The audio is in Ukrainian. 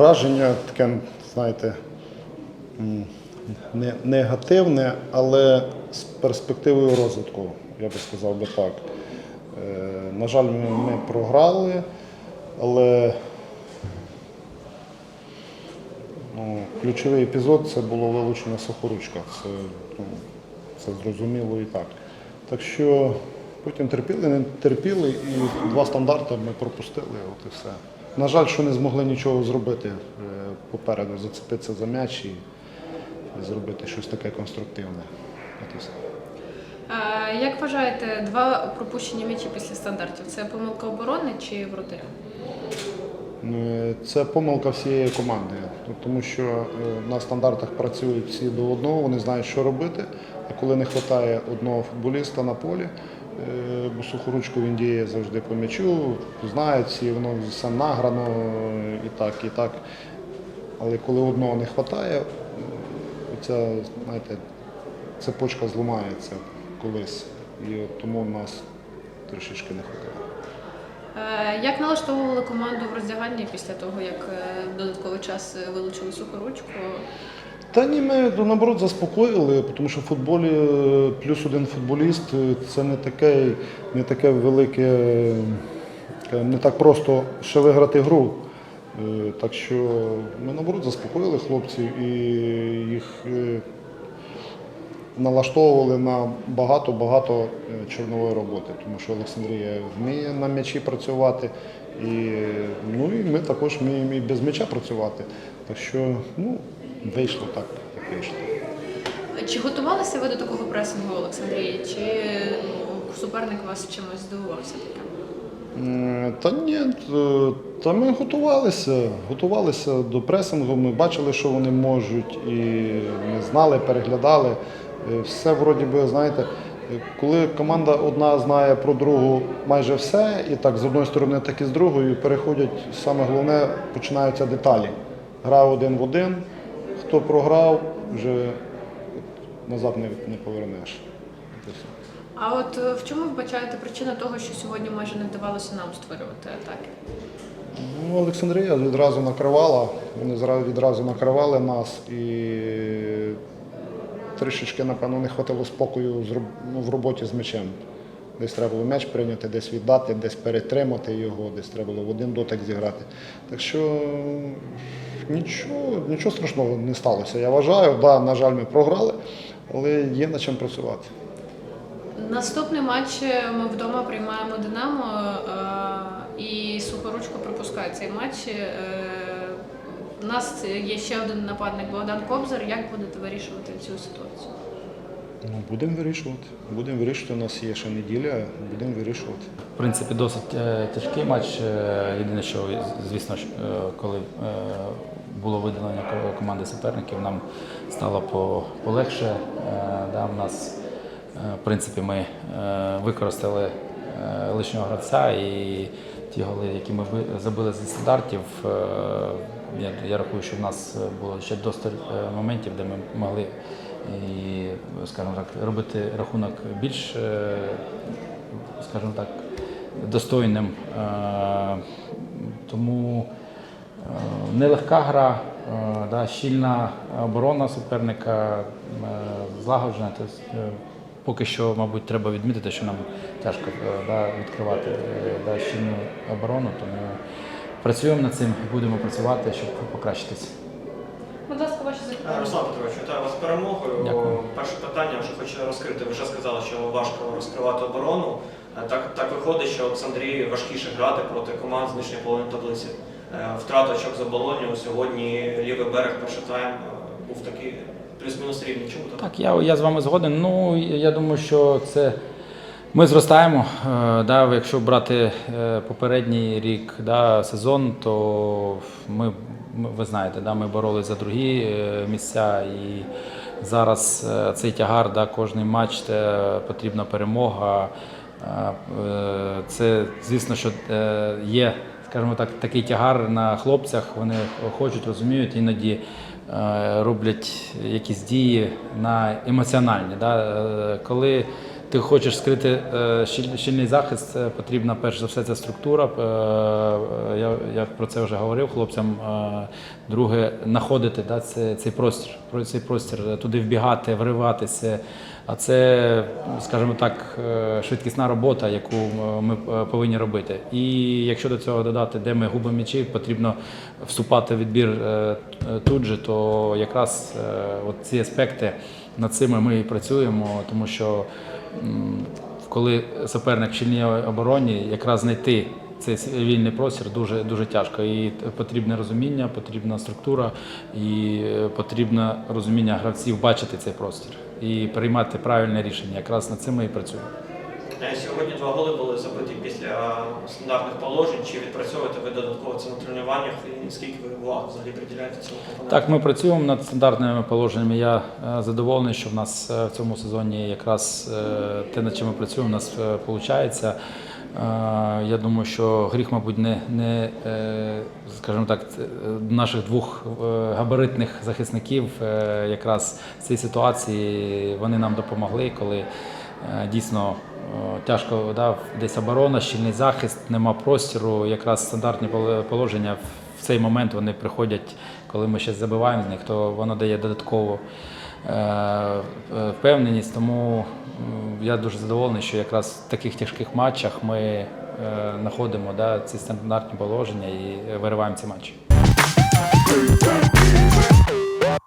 враження таке, знаєте, не, негативне, але з перспективою розвитку, я би сказав би так. Е, на жаль, ми, ми програли, але ну, ключовий епізод це було вилучення сухоручка. Це, ну, це зрозуміло і так. Так що потім терпіли, не терпіли, і два стандарти ми пропустили, от і все. На жаль, що не змогли нічого зробити е, попереду, зацепитися за м'яч і, зробити щось таке конструктивне. Як вважаєте, два пропущені м'ячі після стандартів це помилка оборони чи воротаря? Е, Це помилка всієї команди, Ну, тому що е, на стандартах працюють всі до одного, вони знають, що робити. А коли не вистачає одного футболіста на полі, бо сухоручку він діє завжди по м'ячу, знають всі, воно все награно е, і так, і так. Але коли одного не вистачає, ця, знаєте, цепочка зламається колись. І от тому в нас трішечки не вистачає. Е, Як налаштовували команду в роздяганні після того, як е, додатковий час е, вилучили сухоручку? Та ні, ми ну, наоборот заспокоїли, тому що в футболі е, плюс один футболіст е, це не таке, не таке велике, е, не так просто ще виграти гру. Так що ми наоборот заспокоїли хлопців і їх налаштовували на багато-багато чорнової роботи, тому що Олександрія вміє на м'ячі працювати, і, ну, і ми також вміємо і без м'яча працювати. Так що ну, вийшло так, як вийшло. Чи готувалися ви до такого пресингу Олександрії? Чи ну, суперник вас чимось здивувався таке? Та ні, та ми готувалися, готувалися до пресингу, ми бачили, що вони можуть, і ми знали, переглядали. Е, Все вроді би, знаєте, коли команда одна знає про другу майже все, і так з одної сторони, так і з другої, переходять, саме головне, починаються деталі. Гра один в один, хто програв, вже назад не, не повернеш. А от е, в чому вбачаєте причину того, що сьогодні майже не вдавалося нам створювати атаки? Ну, Олександрія відразу накривала, вони відразу накривали нас і трішечки, напевно, не вистачило спокою ну, в роботі з м'ячем. Десь треба було м'яч прийняти, десь віддати, десь перетримати його, десь треба було в один дотик зіграти. Так що нічого, нічого страшного не сталося. Я вважаю, да, на жаль, ми програли, але є над чим працювати. Наступний матч е, ми вдома приймаємо Динамо е, і Сухоручко пропускає цей матч. Е, У нас є ще один нападник Богдан Кобзар. Як будете вирішувати цю ситуацію? Ну, будемо вирішувати. Будемо вирішувати. У нас є ще неділя, будемо вирішувати. В принципі, досить е, тяжкий матч. Е, Єдине, що звісно, е, коли е, було видалення команди суперників, нам стало по- полегше. Е, Да, у нас, е, в принципі, ми е, використали е, лишнього гравця і ті голи, які ми забили зі стандартів. е, Я, я рахую, що в нас було ще достатньо моментів, де ми могли і, скажімо так, робити рахунок більш, е, скажімо так, достойним. Е, Тому е, нелегка гра, да, щільна оборона суперника, злагоджена. Поки що, мабуть, треба відмітити, що нам тяжко да, відкривати да, щільну оборону, тому працюємо над цим і будемо працювати, щоб покращитися. Будь ласка, ваші запитання. Перемогою. Дякую. Перше питання вже хочу розкрити. Ви вже сказали, що важко розкривати оборону. Е, Так, так виходить, що Олександрії важкіше грати проти команд з нижньої половини таблиці. Е, Втрата очок за Болонію. Сьогодні лівий берег перший тайм е, був такий плюс-мінус рівний. Чому так? Так, я, я з вами згоден. Ну, я думаю, що це ми зростаємо. Е, Да, якщо брати е, попередній рік да, сезон, то ми, ви знаєте, да, ми боролися за другі е, місця. І зараз цей тягар, да, кожний матч це потрібна перемога. Це, звісно, що є, скажімо так, такий тягар на хлопцях. Вони хочуть, розуміють, іноді роблять якісь дії на емоціональні. Да? Коли ти хочеш скрити е, щільний захист, потрібна перш за все ця структура. Е, е, Я, я про це вже говорив хлопцям. Друге, знаходити да, це, цей простір, про цей простір, туди вбігати, вриватися. А це, скажімо так, е, швидкісна робота, яку ми е, повинні робити. І якщо до цього додати, де ми губимо м'ячі, потрібно вступати в відбір е, тут же, то якраз от ці аспекти над цими ми і працюємо, тому що коли суперник щільній обороні, якраз знайти цей вільний простір дуже дуже тяжко. І потрібне розуміння, потрібна структура і е, потрібне розуміння гравців бачити цей простір і приймати правильне рішення. Якраз над цим ми і працюємо. Е, Сьогодні два голи були забиті після стандартних положень. Чи відпрацьовуєте ви додатково це на тренуваннях і скільки ви уваги взагалі приділяєте цьому компоненту? Так, ми працюємо над стандартними положеннями. Я е, задоволений, що в нас е, в цьому сезоні якраз е, те, над чим ми працюємо, у нас виходить. Я думаю, що гріх, мабуть, не, не е, скажімо так, наших двох е, габаритних захисників е, якраз в цій ситуації вони нам допомогли, коли дійсно тяжко да, десь оборона, щільний захист, нема простору. Якраз стандартні положення в цей момент вони приходять, коли ми ще забиваємо з них, то воно дає додаткову впевненість. Тому я дуже задоволений, що якраз в таких тяжких матчах ми е, знаходимо да, ці стандартні положення і вириваємо ці матчі.